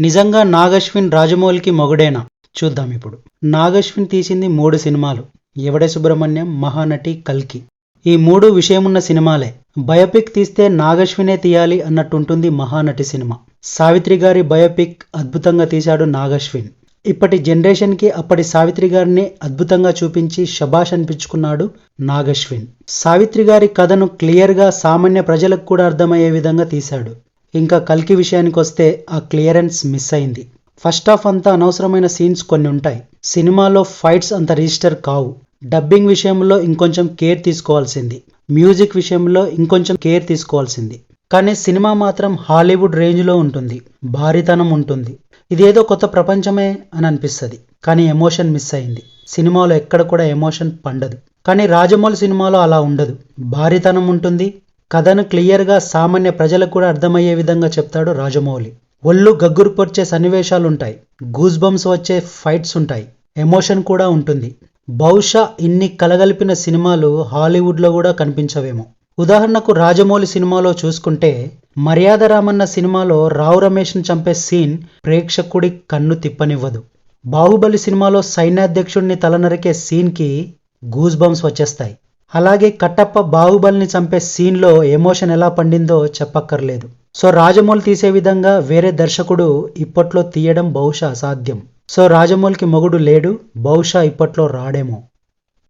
నిజంగా నాగశ్విన్ రాజమౌళికి మొగుడేనా? చూద్దాం ఇప్పుడు. నాగశ్విన్ తీసింది మూడు సినిమాలు. ఎవడే సుబ్రహ్మణ్యం మహానటి కల్కి. ఈ మూడు విషయమున్న సినిమాలే. బయోపిక్ తీస్తే నాగశ్వినే తీయాలి అన్నట్టుంటుంది మహానటి సినిమా. సావిత్రి గారి బయోపిక్ అద్భుతంగా తీశాడు నాగశ్విన్. ఇప్పటి జనరేషన్కి అప్పటి సావిత్రి గారిని అద్భుతంగా చూపించి శబాష్ అనిపించుకున్నాడు నాగశ్విన్. సావిత్రి గారి కథను క్లియర్గా సామాన్య ప్రజలకు కూడా అర్థమయ్యే విధంగా తీశాడు. ఇంకా కల్కి విషయానికి వస్తే ఆ క్లియరెన్స్ మిస్ అయింది. ఫస్ట్ హాఫ్ అంతా అనవసరమైన సీన్స్ కొన్ని ఉంటాయి. సినిమాలో ఫైట్స్ అంత రిజిస్టర్ కావు. డబ్బింగ్ విషయంలో ఇంకొంచెం కేర్ తీసుకోవాల్సింది. మ్యూజిక్ విషయంలో ఇంకొంచెం కేర్ తీసుకోవాల్సింది. కానీ సినిమా మాత్రం హాలీవుడ్ రేంజ్లో ఉంటుంది. భారీతనం ఉంటుంది. ఇదేదో కొత్త ప్రపంచమే అని అనిపిస్తుంది. కానీ ఎమోషన్ మిస్ అయింది. సినిమాలో ఎక్కడ కూడా ఎమోషన్ పండదు. కానీ రాజమౌళి సినిమాలో అలా ఉండదు. భారీతనం ఉంటుంది కథను క్లియర్గా సామాన్య ప్రజలకు కూడా అర్థమయ్యే విధంగా చెప్తాడు రాజమౌళి. ఒళ్ళు గగ్గురు పొడిచే సన్నివేశాలుంటాయి. గూస్ బంప్స్ వచ్చే ఫైట్స్ ఉంటాయి ఎమోషన్ కూడా ఉంటుంది. బహుశా ఇన్ని కలగలిపిన సినిమాలు హాలీవుడ్లో కూడా కనిపించవేమో. ఉదాహరణకు రాజమౌళి సినిమాలో చూసుకుంటే మర్యాద రామన్న సినిమాలో రావు రమేష్ను చంపే సీన్ ప్రేక్షకుడి కన్ను తిప్పనివ్వదు. బాహుబలి సినిమాలో సైన్యాధ్యక్షుడిని తలనరికే సీన్కి గూస్ బంప్స్ వచ్చేస్తాయి. అలాగే కట్టప్ప బాహుబలిని చంపే సీన్లో ఎమోషన్ ఎలా పండిందో చెప్పక్కర్లేదు. సో రాజమౌళి తీసే విధంగా వేరే దర్శకుడు ఇప్పట్లో తీయడం బహుశా అసాధ్యం. సో రాజమౌళికి మొగుడు లేడు బహుశా ఇప్పట్లో రాడేమో.